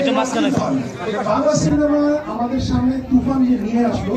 এটা মাঝখানে। বাংলা সিনেমা আমাদের সামনে তুফান যে নিয়ে আসলো।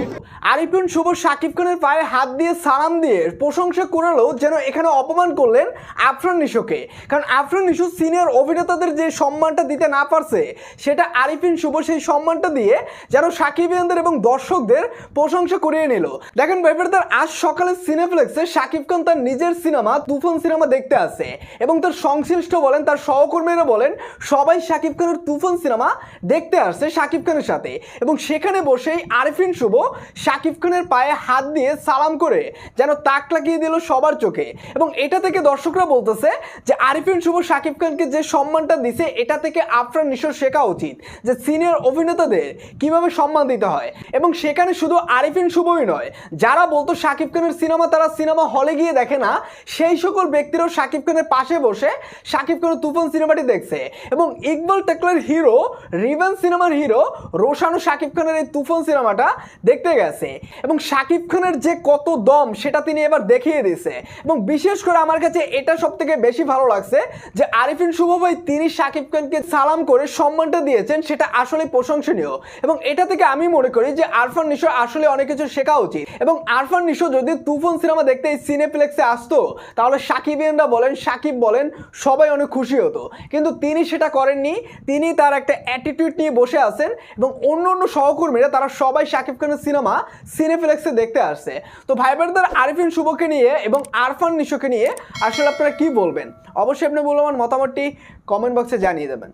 আরিফুন শুভ শাকিব খানের পায়ে হাত দিয়ে সালাম দিয়ে প্রশংসা করালো যেন এখানে অপমান করলেন আফরান নিশোকে কারণ আফরান নিশো সিনিয়র অভিনেতাদের যে সম্মানটা দিতে না পারছে, সেটা আরিফিন শুভ সেই সম্মানটা দিয়ে যেন সাকিবিয়ানদের এবং দর্শকদের প্রশংসা করিয়ে নিল। দেখেন ব্যাপারদার আজ সকালে সিনেপ্লেক্সে শাকিব খান তার নিজের সিনেমা, তুফান সিনেমা দেখতে আসে এবং তার সংশ্লিষ্ট বলেন, তার সহকর্মীরা বলেন, সবাই শাকিব খানের তুফান সিনেমা দেখতে আসছে শাকিব খানের সাথে এবং সেখানে বসেই আরিফিন শুভ শাকিব খানের পায়ে হাত দিয়ে সালাম করে যেন তাক লাগিয়ে দিল সবার চোখে। এবং এটা থেকে দর্শকরা বলতেছে যে আরিফিন শুভ শাকিব খানকে যে সম্মানটা দিছে, এটা থেকে আফরান নিশোর শেখা উচিত যে সিনিয়র অভিনেতাদের কীভাবে সম্মান দিতে হয়। এবং সেখানে শুধু আরিফিন শুভই নয়, যারা বলতো শাকিব খানের সিনেমা তারা সিনেমা হলে গিয়ে দেখে না, সেই সকল ব্যক্তিরাও শাকিব খানের পাশে বসে শাকিব খানের তুফান সিনেমাটি দেখছে। এবং ইকবাল টেকলার হিরো, রিভেন সিনেমার হিরো, রোশানও শাকিব খানের এই তুফান সিনেমাটা দেখতে গেছে। এবং শাকিব খানের যে কত দম, সেটা তিনি এবার দেখিয়ে দিয়েছে। এবং বিশেষ করে আমার কাছে এটা সব থেকে বেশি ভালো লাগছে যে আরিফিন শুভ ভাই তিনি শাকিব খানকে সালাম করে সম্মানটা দিয়েছেন, সেটা আসলে প্রশংসনীয়। এবং এটা থেকে আমি মনে করি যে আরফান নিশো আসলে অনেক কিছু শেখা উচিত। এবং আরফান নিশো যদি তুফান সিনেমা দেখতে এই সিনেপ্লেক্সে আসতো, তাহলে সাকিবিয়ানরা বলেন, সাকিব বলেন, সবাই অনেক খুশি হতো। কিন্তু তিনি সেটা করেননি, তিনি তার একটা অ্যাটিটিউড নিয়ে বসে আছেন এবং অন্য অন্য সহকর্মীরা, তারা সবাই শাকিব খানের সিনেমা সিনেফ্লেক্সে দেখতে আসছে। তো ভাই বোনদের আরিফিন শুভকে নিয়ে এবং আরফান নিশোকে নিয়ে আসলে আপনারা কি বলবেন? অবশ্যই আপনি মূল্যবান মতামতটি কমেন্ট বক্সে জানিয়ে দেবেন।